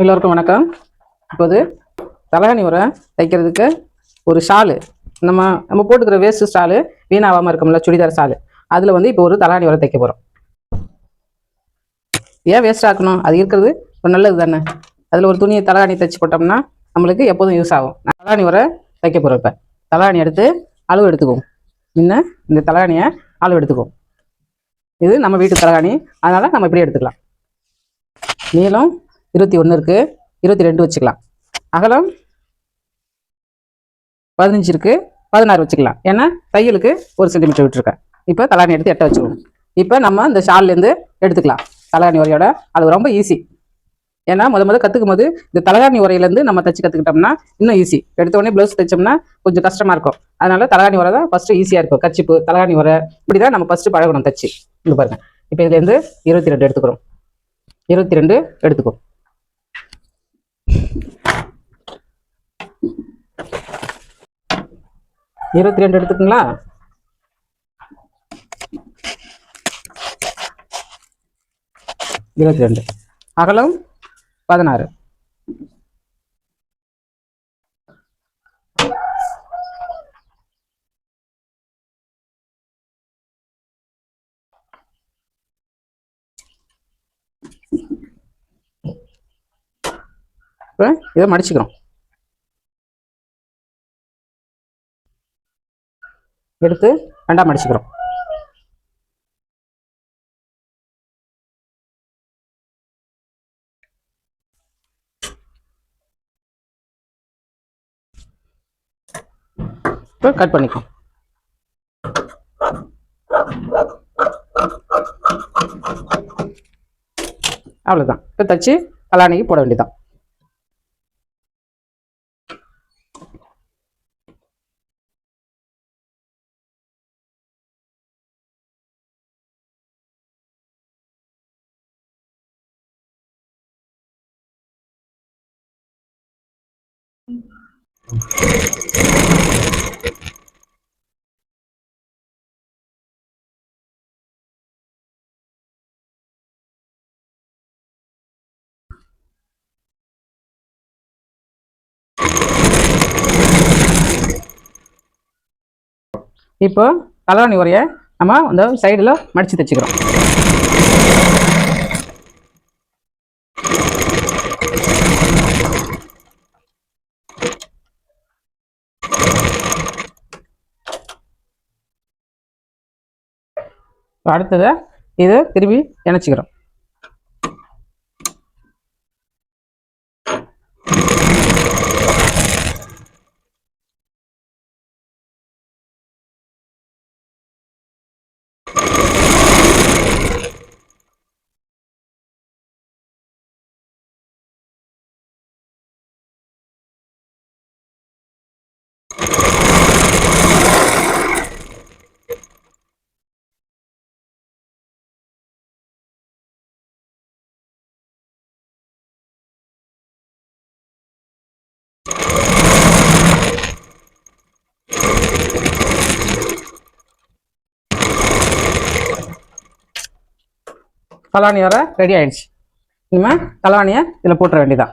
எல்லோருக்கும் வணக்கம். இப்போது தலகாணி உரை தைக்கிறதுக்கு ஒரு ஷாலு. நம்ம நம்ம போட்டுக்கிற வேஸ்ட் ஸ்டாலு வீணாகாமல் இருக்கோம்ல சுடிதார் ஷாலு. அதில் வந்து இப்போ ஒரு தலகாணி உரை தைக்க போகிறோம் ஏன் வேஸ்ட் ஆக்கணும்? அது இருக்கிறது ஒரு நல்லது தானே? அதில் ஒரு துணியை தலகாணி தைச்சு போட்டோம்னா நம்மளுக்கு எப்போதும் யூஸ் ஆகும். தலகாணி உரை தைக்க போகிறோம் இப்போ. தலகாணி எடுத்து அளவு எடுத்துக்குவோம். இன்னும் இந்த தலகாணியை அளவு எடுத்துக்குவோம். இது நம்ம வீட்டு தலகாணி. அதனால் நம்ம இப்படியே எடுத்துக்கலாம். நீளம் இருபத்தி ஒன்று இருக்குது இருபத்தி ரெண்டு வச்சுக்கலாம். அகலம் பதினஞ்சு இருக்குது பதினாறு வச்சுக்கலாம். ஏன்னா தையலுக்கு ஒரு சென்டிமீட்டர் விட்டுருக்கேன். இப்போ தலாணி எடுத்து எட்ட வச்சுக்கணும் இப்போ நம்ம இந்த ஷால்லேருந்து எடுத்துக்கலாம். தலகாணி உரையோட. அது ரொம்ப ஈஸி ஏன்னா முத முத கற்றுக்கும் போது இந்த தலகாணி உரையிலேருந்து நம்ம தச்சு கற்றுக்கிட்டோம்னா இன்னும் ஈஸி எடுத்த உடனே ப்ளவுஸ் தைச்சோம்னா கொஞ்சம் கஷ்டமாக இருக்கும். அதனால தலகாணி உரை தான் ஃபஸ்ட்டு ஈஸியாக இருக்கும். கச்சிப்பு தலகாணி உரை இப்படி தான் நம்ம ஃபஸ்ட்டு பழகணும் தச்சு. இங்கே பாருங்கள் இப்போ இதுலேருந்து இருபத்தி ரெண்டு எடுத்துக்கிறோம். இருபத்தி ரெண்டு எடுத்துக்கோ இருபத்தி ரெண்டு எடுத்துக்குங்களா? இருபத்தி ரெண்டு. அகலம் பதினாறு. இதை மடிச்சுக்கிறோம். எடுத்து ரெண்டாம் அடிச்சுக்கிறோம். இப்போ கட் பண்ணிக்கோ. அவ்வளோதான் இப்போ தச்சு கலாணிக்கு போட வேண்டியதான் இப்போ கலராணி உரைய நம்ம அந்த சைடில் மடித்து தைச்சிக்கிறோம். அடுத்ததை இதை திரும்பி இணைச்சிக்கிறோம். கலானி வர ரெடி ஆயிடுச்சு. இனிமேல் கலானியை இதில் போட்டுற வேண்டியதான்